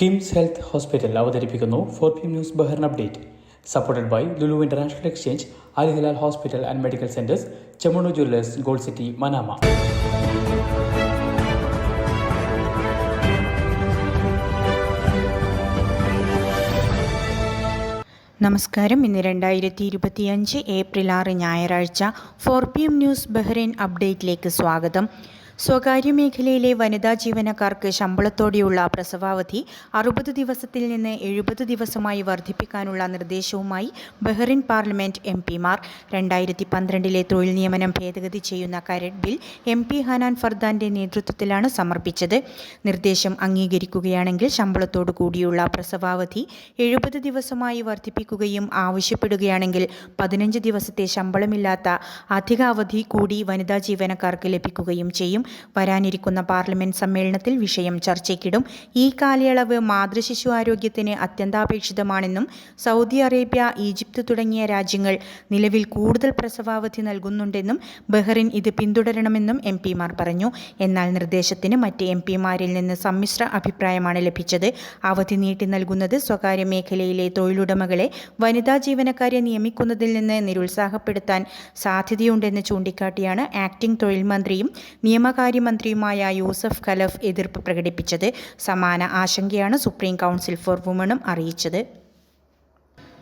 KIMS health hospital അവതരിപ്പിക്കുന്നു four P news Bahrain update. Supported by Lulu international exchange Al hospital and medical centres Chemmanur jewellers gold city Manama. നമസ്കാരം. ഇന്ന് രണ്ടായിരത്തി ഇരുപത്തിയഞ്ച് April ആറ് ഞായറാഴ്ച four P M news Bahrain അപ്ഡേറ്റിലേക്ക് സ്വാഗതം. സ്വകാര്യ മേഖലയിലെ വനിതാ ജീവനക്കാർക്ക് ശമ്പളത്തോടെയുള്ള പ്രസവാവധി അറുപത് ദിവസത്തിൽ നിന്ന് എഴുപത് ദിവസമായി വർദ്ധിപ്പിക്കാനുള്ള നിർദ്ദേശവുമായി ബഹ്റിൻ പാർലമെന്റ് എം പിമാർ. രണ്ടായിരത്തി പന്ത്രണ്ടിലെ തൊഴിൽ നിയമനം ഭേദഗതി ചെയ്യുന്ന കരട് ബിൽ എം പി ഹനാൻ ഫർദാന്റെ നേതൃത്വത്തിലാണ് സമർപ്പിച്ചത്. നിർദ്ദേശം അംഗീകരിക്കുകയാണെങ്കിൽ ശമ്പളത്തോടു കൂടിയുള്ള പ്രസവാവധി എഴുപത് ദിവസമായി വർദ്ധിപ്പിക്കുകയും ആവശ്യപ്പെടുകയാണെങ്കിൽ പതിനഞ്ച് ദിവസത്തെ ശമ്പളമില്ലാത്ത അധികാവധി കൂടി വനിതാ ജീവനക്കാർക്ക് ലഭിക്കുകയും ചെയ്യും. വരാനിരിക്കുന്ന പാർലമെന്റ് സമ്മേളനത്തിൽ വിഷയം ചർച്ചയ്ക്കിടും. ഈ കാലയളവ് മാതൃശിശു ആരോഗ്യത്തിന് അത്യന്താപേക്ഷിതമാണെന്നും സൗദി അറേബ്യ ഈജിപ്ത് തുടങ്ങിയ രാജ്യങ്ങൾ നിലവിൽ കൂടുതൽ പ്രസവാവധി നൽകുന്നുണ്ടെന്നും ബഹ്റിൻ ഇത് പിന്തുടരണമെന്നും എം പിമാർ പറഞ്ഞു. എന്നാൽ നിർദ്ദേശത്തിന് മറ്റ് എം പിമാരിൽ നിന്ന് സമ്മിശ്ര അഭിപ്രായമാണ് ലഭിച്ചത്. അവധി നീട്ടി നൽകുന്നത് സ്വകാര്യ മേഖലയിലെ തൊഴിലുടമകളെ വനിതാ ജീവനക്കാരെ നിയമിക്കുന്നതിൽ നിന്ന് നിരുത്സാഹപ്പെടുത്താൻ സാധ്യതയുണ്ടെന്ന് ചൂണ്ടിക്കാട്ടിയാണ് ആക്ടിംഗ് തൊഴിൽ മന്ത്രിയും നിയമകാര്യമന്ത്രിയുമായ യൂസഫ് ഖലഫ് എതിർപ്പ് പ്രകടിപ്പിച്ചത് സമാന ആശങ്കയാണ് സുപ്രീം കൗൺസിൽ ഫോർ വുമണും അറിയിച്ചത്.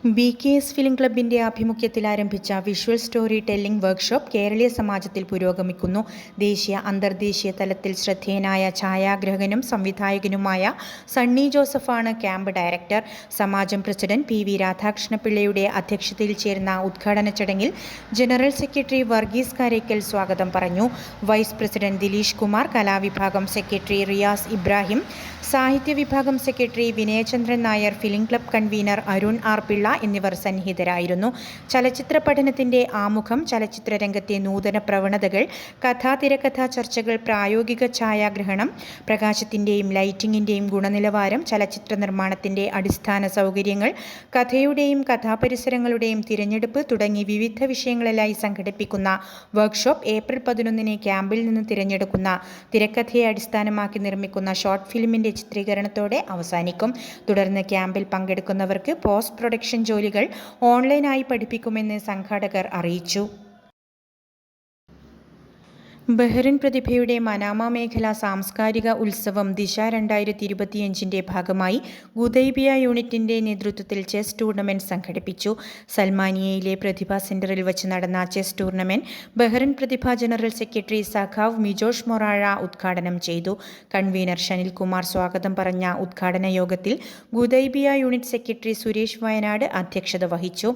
ബി കെ എസ് ഫിലിം ക്ലബിന്റെ ആഭിമുഖ്യത്തിൽ ആരംഭിച്ച വിഷ്വൽ സ്റ്റോറി ടെല്ലിംഗ് വർക്ക്ഷോപ്പ് കേരളീയ സമാജത്തിൽ പുരോഗമിക്കുന്നു. ദേശീയ അന്തർദേശീയ തലത്തിൽ ശ്രദ്ധേയനായ ഛായാഗ്രഹകനും സംവിധായകനുമായ സണ്ണി ജോസഫാണ് ക്യാമ്പ് ഡയറക്ടർ. സമാജം പ്രസിഡന്റ് പി വി രാധാകൃഷ്ണപിള്ളയുടെ അധ്യക്ഷതയിൽ ചേർന്ന ഉദ്ഘാടന ചടങ്ങിൽ ജനറൽ സെക്രട്ടറി വർഗീസ് കാരേക്കൽ സ്വാഗതം പറഞ്ഞു. വൈസ് പ്രസിഡന്റ് ദിലീഷ് കുമാർ കലാവിഭാഗം സെക്രട്ടറി റിയാസ് ഇബ്രാഹിം സാഹിത്യ വിഭാഗം secretary Vinayachandran Nair film club convener Arun R Pillai എന്നിവർ സന്നിഹിതരായിരുന്നു. ചലച്ചിത്ര പഠനത്തിന്റെ ആമുഖം ചലച്ചിത്ര രംഗത്തെ നൂതന പ്രവണതകൾ കഥാ തിരക്കഥാ ചർച്ചകൾ പ്രായോഗിക ഛായാഗ്രഹണം പ്രകാശത്തിന്റെയും ലൈറ്റിംഗിന്റെയും ഗുണനിലവാരം ചലച്ചിത്ര നിർമ്മാണത്തിന്റെ അടിസ്ഥാന സൗകര്യങ്ങൾ കഥയുടെയും കഥാപരിസരങ്ങളുടെയും തിരഞ്ഞെടുപ്പ് തുടങ്ങി വിവിധ വിഷയങ്ങളിലായി സംഘടിപ്പിക്കുന്ന വർക്ക്ഷോപ്പ് ഏപ്രിൽ പതിനൊന്നിന് ക്യാമ്പിൽ നിന്ന് തിരഞ്ഞെടുക്കുന്ന തിരക്കഥയെ അടിസ്ഥാനമാക്കി നിർമ്മിക്കുന്ന ഷോർട്ട് ഫിലിമിന്റെ ചിത്രീകരണത്തോടെ അവസാനിക്കും. തുടർന്ന് ക്യാമ്പിൽ പങ്കെടുക്കുന്നവർക്ക് പോസ്റ്റ് പ്രൊഡക്ഷൻ ജോലികൾ ഓൺലൈനായി പഠിപ്പിക്കുമെന്ന് സംഘാടകർ അറിയിച്ചു ബഹ്റിൻ പ്രതിഭയുടെ മനാമ മേഖല സാംസ്കാരിക ഉത്സവം ദിശ രണ്ടായിരത്തി ഇരുപത്തിയഞ്ചിന്റെ ഭാഗമായി ഗുദൈബിയ യൂണിറ്റിന്റെ നേതൃത്വത്തിൽ ചെസ് ടൂർണമെന്റ് സംഘടിപ്പിച്ചു. സൽമാനിയയിലെ പ്രതിഭ സെന്ററിൽ വച്ച് നടന്ന chess tournament Bahrain Prathibha general secretary സഖാവ് മിജോഷ് മൊറാഴ ഉദ്ഘാടനം ചെയ്തു. കൺവീനർ ഷനിൽകുമാർ സ്വാഗതം പറഞ്ഞ ഉദ്ഘാടന യോഗത്തിൽ Gudaibiya unit secretary Suresh Wayanad അധ്യക്ഷത വഹിച്ചു.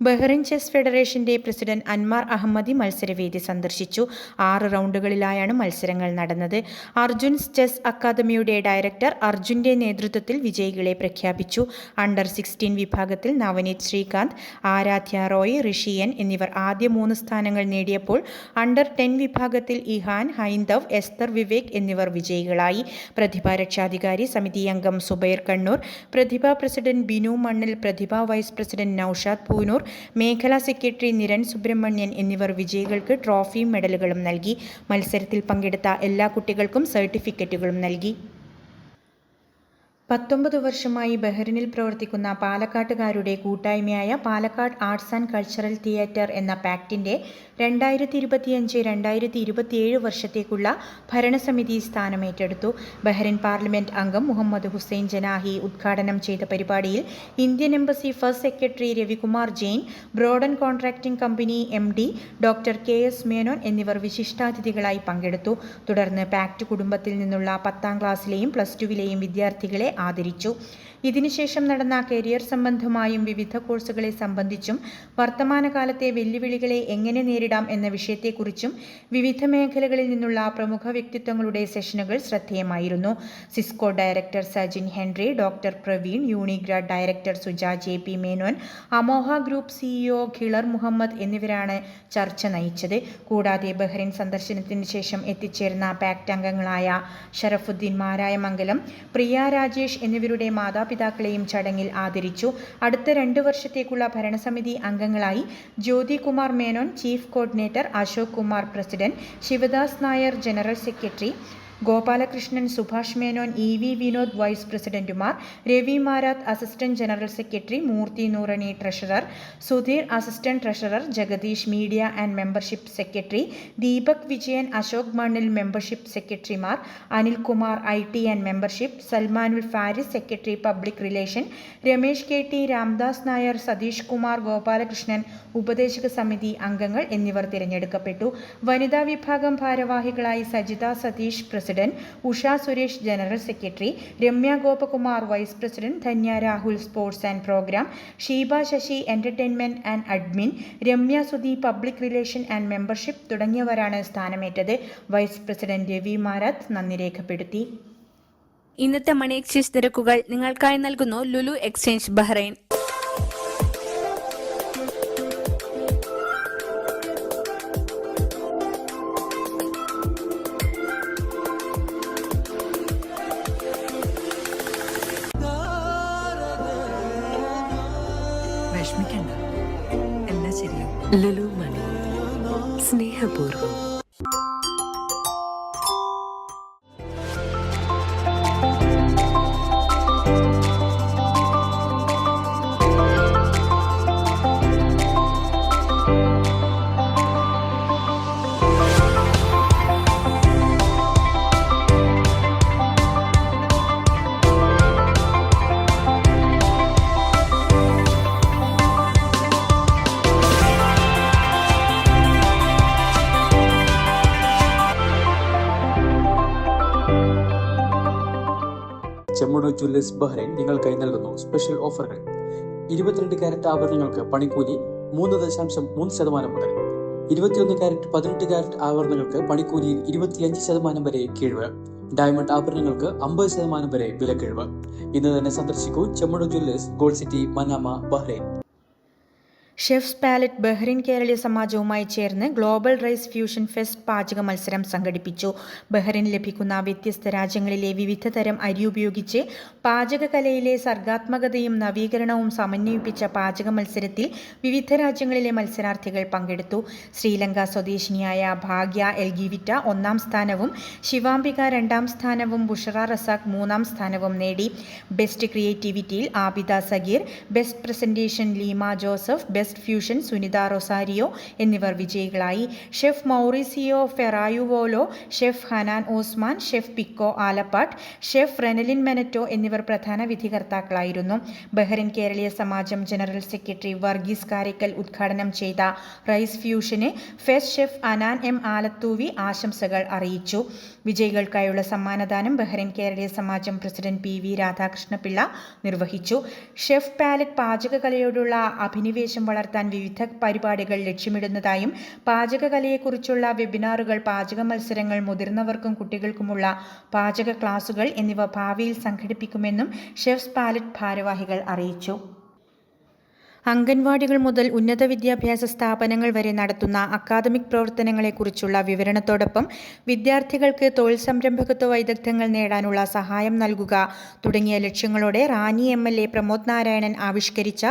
ബഹ്റിൻ ചെസ് ഫെഡറേഷന്റെ പ്രസിഡന്റ് അൻമാർ അഹമ്മദി മത്സരവേദി സന്ദർശിച്ചു. ആറ് റൗണ്ടുകളിലായാണ് മത്സരങ്ങൾ നടന്നത്. അർജുൻ ചെസ് അക്കാദമിയുടെ ഡയറക്ടർ അർജുന്റെ നേതൃത്വത്തിൽ വിജയികളെ പ്രഖ്യാപിച്ചു. അണ്ടർ സിക്സ്റ്റീൻ വിഭാഗത്തിൽ നവനീത് ശ്രീകാന്ത് ആരാധ്യ റോയ് ഋഷിയൻ എന്നിവർ ആദ്യ മൂന്ന് സ്ഥാനങ്ങൾ നേടിയപ്പോൾ അണ്ടർ ടെൻ വിഭാഗത്തിൽ ഇഹാൻ ഹൈന്ദവ് എസ്തർ വിവേക് എന്നിവർ വിജയികളായി. പ്രതിഭ രക്ഷാധികാരി സമിതി അംഗം Zubair Kannur Prathibha president Binu Mannil Prathibha vice president Noushad Poonoor മേഖലാ സെക്രട്ടറി നിരൺ സുബ്രഹ്മണ്യൻ എന്നിവർ വിജയികൾക്ക് ട്രോഫിയും മെഡലുകളും നൽകി. മത്സരത്തിൽ പങ്കെടുത്ത എല്ലാ കുട്ടികൾക്കും സർട്ടിഫിക്കറ്റുകളും നൽകി. പത്തൊമ്പത് വർഷമായി ബഹ്റിനിൽ പ്രവർത്തിക്കുന്ന പാലക്കാട്ടുകാരുടെ കൂട്ടായ്മയായ Palakkad arts and cultural theatre എന്ന പാക്റ്റിന്റെ രണ്ടായിരത്തി ഇരുപത്തിയഞ്ച് രണ്ടായിരത്തി ഇരുപത്തിയേഴ് വർഷത്തേക്കുള്ള ഭരണസമിതി സ്ഥാനമേറ്റെടുത്തു ബഹ്റിൻ പാർലമെന്റ് അംഗം മുഹമ്മദ് ഹുസൈൻ ജനാഹി ഉദ്ഘാടനം ചെയ്ത പരിപാടിയിൽ Indian embassy first secretary Ravikumar Jain Broaden contracting company M D doctor K S Menon എന്നിവർ വിശിഷ്ടാതിഥികളായി പങ്കെടുത്തു. തുടർന്ന് പാക്ട് കുടുംബത്തിൽ നിന്നുള്ള പത്താം ക്ലാസ്സിലെയും പ്ലസ് ടുവിലെയും വിദ്യാർത്ഥികളെ ആദരിച്ചു. ഇതിനുശേഷം നടന്ന കരിയർ സംബന്ധമായും വിവിധ കോഴ്സുകളെ സംബന്ധിച്ചും വർത്തമാനകാലത്തെ വെല്ലുവിളികളെ എങ്ങനെ നേരിടാം എന്ന വിഷയത്തെക്കുറിച്ചും വിവിധ മേഖലകളിൽ നിന്നുള്ള പ്രമുഖ വ്യക്തിത്വങ്ങളുടെ സെഷനുകൾ ശ്രദ്ധേയമായിരുന്നു. Cisco director Sajin Henry doctor Praveen Unigra director Suja J P Menon Amoha group CEO Khilar Muhammad എന്നിവരാണ് ചർച്ച നയിച്ചത്. കൂടാതെ ബഹ്റിൻ സന്ദർശനത്തിന് ശേഷം എത്തിച്ചേർന്ന പാക്ട് അംഗങ്ങളായ ഷറഫുദ്ദീൻ മാരായമംഗലം പ്രിയ രാജേഷ് എന്നിവരുടെ മാതാപിതാക്കളെയും ചടങ്ങിൽ ആദരിച്ചു. അടുത്ത രണ്ടു വർഷത്തേക്കുള്ള ഭരണസമിതി അംഗങ്ങളായി Jyothikumar Menon chief coordinator Ashok Kumar president Sivadas Nair general secretary Gopalakrishnan Subhash Menon E V Vinod vice പ്രസിഡന്റുമാർ Ravi Marath assistant general secretary Moorthy Nooorani treasurer Sudheer assistant treasurer Jagadeesh media and membership secretary Deepak Vijayan Ashok Mannil membership സെക്രട്ടറിമാർ Anilkumar I T and membership Salmanul Faris secretary public relation Ramesh K T Ramdas Nair Satheesh Kumar Gopalakrishnan ഉപദേശക സമിതി അംഗങ്ങൾ എന്നിവർ തിരഞ്ഞെടുക്കപ്പെട്ടു. വനിതാ വിഭാഗം ഭാരവാഹികളായി Sajitha Satheesh president Usha Suresh general secretary Ramya Gopakumar vice president Dhanya Rahul sports and programme Sheeba Sasi entertainment and admin Ramya Sudhi public relation and membership തുടങ്ങിയവരാണ് സ്ഥാനമേറ്റത്. വൈസ് പ്രസിഡന്റ് രവി മാരാത് നന്ദി രേഖപ്പെടുത്തി. ഇന്നത്തെ മണി എക്സ്ചേഞ്ച് നിരക്കുകൾ നിങ്ങൾക്കായി നൽകുന്നു Lulu exchange Bahrain. ശരിയാവും ലുലു മണി സ്നേഹപൂർവം ചെമ്മണൂർ ജ്വല്ലേഴ്സ് ബഹ്റൈൻ നിങ്ങൾക്കായി നൽകുന്നു സ്പെഷ്യൽ ഓഫറുകൾ ഇരുപത്തിരണ്ട് കാരറ്റ് ആഭരണങ്ങൾക്ക് പണിക്കൂലി മൂന്ന് ദശാംശം മൂന്ന് ശതമാനം മുതൽ. ഇരുപത്തിയൊന്ന് ക്യാരറ്റ് പതിനെട്ട് ക്യാരറ്റ് ആഭരണങ്ങൾക്ക് പണിക്കൂലിയിൽ ഇരുപത്തിയഞ്ച് ശതമാനം വരെ കിഴിവ്. ഡയമണ്ട് ആഭരണങ്ങൾക്ക് അമ്പത് ശതമാനം വരെ വിലക്കിഴിവ്. ഇന്ന് തന്നെ സന്ദർശിക്കൂ Chemmanur jewellers gold city Manama Bahrain chefs palette Bahrain കേരളീയ സമാജവുമായി ചേർന്ന് ഗ്ലോബൽ റൈസ് ഫ്യൂഷൻ ഫെസ്റ്റ് പാചക മത്സരം സംഘടിപ്പിച്ചു. ബഹ്റിൻ ലഭിക്കുന്ന വ്യത്യസ്ത രാജ്യങ്ങളിലെ വിവിധ തരം അരി ഉപയോഗിച്ച് പാചകകലയിലെ സർഗാത്മകതയും നവീകരണവും സമന്വയിപ്പിച്ച പാചക മത്സരത്തിൽ വിവിധ രാജ്യങ്ങളിലെ മത്സരാർത്ഥികൾ പങ്കെടുത്തു. ശ്രീലങ്ക സ്വദേശിനിയായ ഭാഗ്യ എൽഗിവിറ്റ ഒന്നാം സ്ഥാനവും ശിവാംബിക രണ്ടാം സ്ഥാനവും ബുഷറ റസാഖ് മൂന്നാം സ്ഥാനവും നേടി. Best ക്രിയേറ്റിവിറ്റിയിൽ Abida Sagheer best presentation Leema Joseph best fusion Sunitha Rosario എന്നിവർ വിജയികളായി. Chef Maurizio Ferraiuolo chef Hanan Osman chef Pico Alappat chef Renalyn Meneto എന്നിവർ പ്രധാന വിധികർത്താക്കളായിരുന്നു. ബഹ്റിൻ കേരളീയ സമാജം ജനറൽ സെക്രട്ടറി വർഗീസ് കാരയ്ക്കൽ ഉദ്ഘാടനം ചെയ്ത rice ഫ്യൂഷന് fest chef Hanan M Alathoovi ആശംസകൾ അറിയിച്ചു. വിജയികൾക്കായുള്ള സമ്മാനദാനം ബഹ്റിൻ കേരളീയ സമാജം പ്രസിഡന്റ് പി വി രാധാകൃഷ്ണപിള്ള നിർവഹിച്ചു. ഷെഫ് പാലറ്റ് പാചകകലയോടുള്ള അഭിനിവേശം വളർത്താൻ വിവിധ പരിപാടികൾ ലക്ഷ്യമിടുന്നതായും പാചകകലയെക്കുറിച്ചുള്ള വെബിനാറുകൾ പാചക മത്സരങ്ങൾ മുതിർന്നവർക്കും കുട്ടികൾക്കുമുള്ള പാചക ക്ലാസുകൾ എന്നിവ ഭാവിയിൽ സംഘടിപ്പിക്കുമെന്നും ഷെഫ്സ് പാലറ്റ് ഭാരവാഹികൾ അറിയിച്ചു. അംഗൻവാടികൾ മുതൽ ഉന്നത വിദ്യാഭ്യാസ സ്ഥാപനങ്ങൾ വരെ നടത്തുന്ന അക്കാദമിക് പ്രവർത്തനങ്ങളെക്കുറിച്ചുള്ള വിവരണത്തോടൊപ്പം വിദ്യാർത്ഥികൾക്ക് തൊഴിൽ സംരംഭകത്വ വൈദഗ്ധ്യങ്ങൾ നേടാനുള്ള സഹായം നൽകുക. തുടങ്ങിയ ലക്ഷ്യങ്ങളോടെ Ranni M L A Pramod Narayanan ആവിഷ്കരിച്ച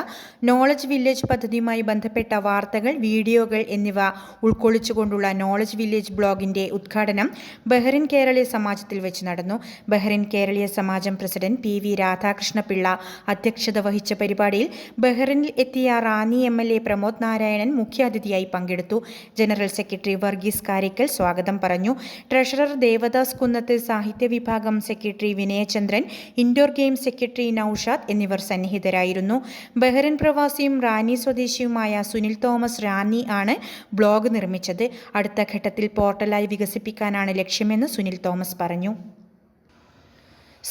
നോളജ് വില്ലേജ് പദ്ധതിയുമായി ബന്ധപ്പെട്ട വാർത്തകൾ വീഡിയോകൾ എന്നിവ ഉൾക്കൊള്ളിച്ചുകൊണ്ടുള്ള നോളജ് വില്ലേജ് ബ്ലോഗിന്റെ ഉദ്ഘാടനം ബഹ്റിൻ കേരളീയ സമാജത്തിൽ വെച്ച് നടന്നു. ബഹ്റിൻ കേരളീയ സമാജം പ്രസിഡന്റ് പി വി രാധാകൃഷ്ണപിള്ള അധ്യക്ഷത വഹിച്ച പരിപാടിയിൽ ബഹ്റിനിൽ എത്തിയ Ranni M L A Pramod Narayanan മുഖ്യാതിഥിയായി പങ്കെടുത്തു. ജനറൽ സെക്രട്ടറി വർഗീസ് കാരിക്കൽ സ്വാഗതം പറഞ്ഞു. ട്രഷറർ ദേവദാസ് കുന്നത്ത് സാഹിത്യ വിഭാഗം secretary Vinayachandran indoor game secretary Noushad എന്നിവർ സന്നിഹിതരായിരുന്നു. ബഹ്റിൻ പ്രവാസിയും റാന്നി സ്വദേശിയുമായ സുനിൽ തോമസ് റാന്നി ആണ് ബ്ലോഗ് നിർമ്മിച്ചത്. അടുത്ത ഘട്ടത്തിൽ പോർട്ടലായി വികസിപ്പിക്കാനാണ് ലക്ഷ്യമെന്ന് സുനിൽ തോമസ് പറഞ്ഞു.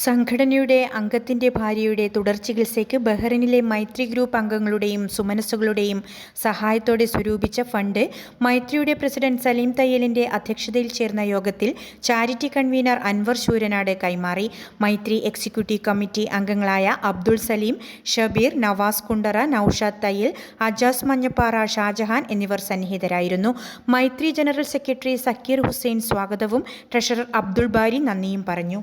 സംഘടനയുടെ അംഗത്തിന്റെ ഭാര്യയുടെ തുടർ ചികിത്സയ്ക്ക് ബഹ്റിനിലെ മൈത്രി ഗ്രൂപ്പ് അംഗങ്ങളുടെയും സുമനസ്സുകളുടെയും സഹായത്തോടെ സ്വരൂപിച്ച ഫണ്ട് മൈത്രിയുടെ പ്രസിഡന്റ് സലീം തയ്യലിന്റെ അധ്യക്ഷതയിൽ ചേർന്ന യോഗത്തിൽ ചാരിറ്റി കൺവീനർ അൻവർ ശൂരനാട് കൈമാറി. മൈത്രി എക്സിക്യൂട്ടീവ് കമ്മിറ്റി അംഗങ്ങളായ അബ്ദുൾ സലീം ഷബീർ നവാസ് കുണ്ടറ നൌഷാദ് തയ്യൽ അജാസ് മഞ്ഞപ്പാറ ഷാജഹാൻ എന്നിവർ സന്നിഹിതരായിരുന്നു. മൈത്രി ജനറൽ സെക്രട്ടറി സക്കീർ ഹുസൈൻ സ്വാഗതവും ട്രഷറർ അബ്ദുൾ ബാരി നന്ദിയും പറഞ്ഞു.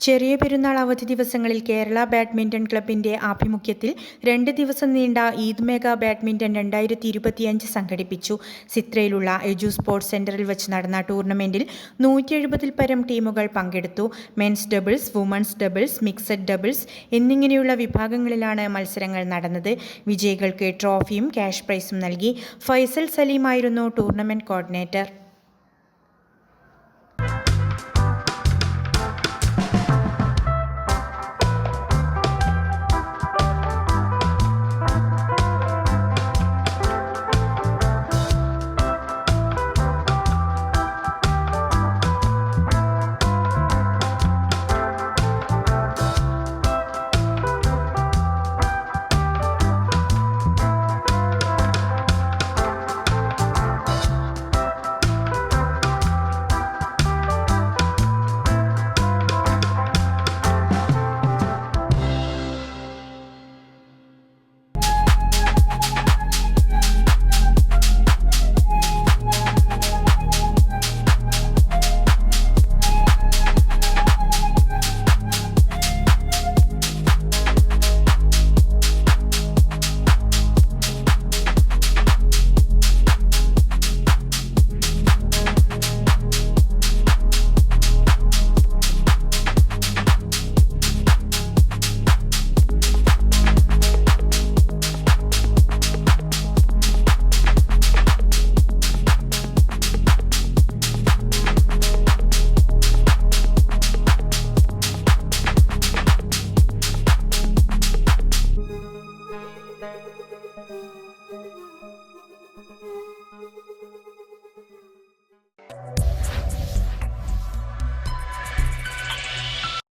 ചെറിയ പെരുന്നാൾ അവധി ദിവസങ്ങളിൽ കേരള ബാഡ്മിന്റൺ ക്ലബിന്റെ ആഭിമുഖ്യത്തിൽ രണ്ട് ദിവസം നീണ്ട ഈദ് മേഗ ബാഡ്മിന്റൺ രണ്ടായിരത്തി ഇരുപത്തിയഞ്ച് സംഘടിപ്പിച്ചു. സിത്രയിലുള്ള എജു സ്പോർട്സ് സെന്ററിൽ വെച്ച് നടന്ന ടൂർണമെന്റിൽ നൂറ്റി എഴുപതിൽ പരം ടീമുകൾ പങ്കെടുത്തു. Men's doubles women's doubles mixed doubles എന്നിങ്ങനെയുള്ള വിഭാഗങ്ങളിലാണ് മത്സരങ്ങൾ നടന്നത്. വിജയികൾക്ക് ട്രോഫിയും ക്യാഷ് പ്രൈസും നൽകി. ഫൈസൽ സലീമായിരുന്നു ടൂർണമെന്റ് കോർഡിനേറ്റർ.